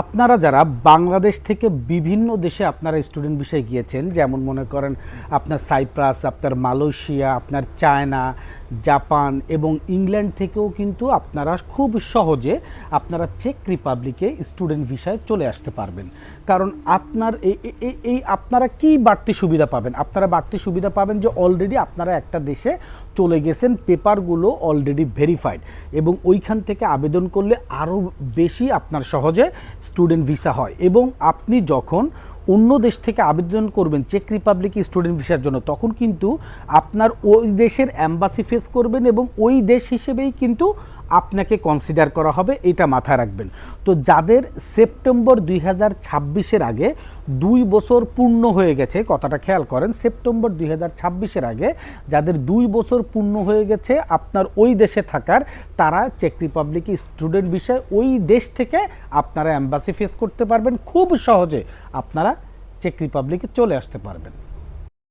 আপনারা যারা বাংলাদেশ থেকে বিভিন্ন দেশে আপনারা স্টুডেন্ট বিষয়ে গিয়েছেন, যেমন মনে করেন আপনার সাইপ্রাস আপনার মালয়েশিয়া আপনার চায়না জাপান এবং ইংল্যান্ড থেকেও কিন্তু আপনারা খুব সহজে আপনারা চেক রিপাবলিকে স্টুডেন্ট ভিসায় চলে আসতে পারবেন। কারণ আপনার এই আপনারা কি বাড়তি সুবিধা পাবেন? আপনারা বাড়তি সুবিধা পাবেন যে অলরেডি আপনারা একটা দেশে চলে গেছেন, পেপারগুলো অলরেডি ভেরিফাইড এবং ওইখান থেকে আবেদন করলে আরও বেশি আপনার সহজে স্টুডেন্ট ভিসা হয় এবং আপনি যখন অন্য দেশ থেকে আবেদন করবেন চেক রিপাবলিক স্টুডেন্ট ভিসার জন্য, তখন কিন্তু আপনার ওই দেশের অ্যাম্বাসি ফেস করবেন এবং ওই দেশ হিসেবেই কিন্তু আপনাকে কনসিডার করা হবে এটা মাথায় রাখবেন। তো যাদের সেপ্টেম্বর দুই হাজার ছাব্বিশের আগে দুই বছর পূর্ণ হয়ে গেছে, কথাটা খেয়াল করেন, সেপ্টেম্বর দুই হাজার ছাব্বিশের আগে যাদের দুই বছর পূর্ণ হয়ে গেছে, আপনার ওই দেশে থাকার, তারা চেক রিপাবলিকে স্টুডেন্ট বিষয়ে ওই দেশ থেকে আপনারা অ্যাম্বাসি ফেস করতে পারবেন। খুব সহজে আপনারা চেক রিপাবলিকে চলে আসতে পারবেন।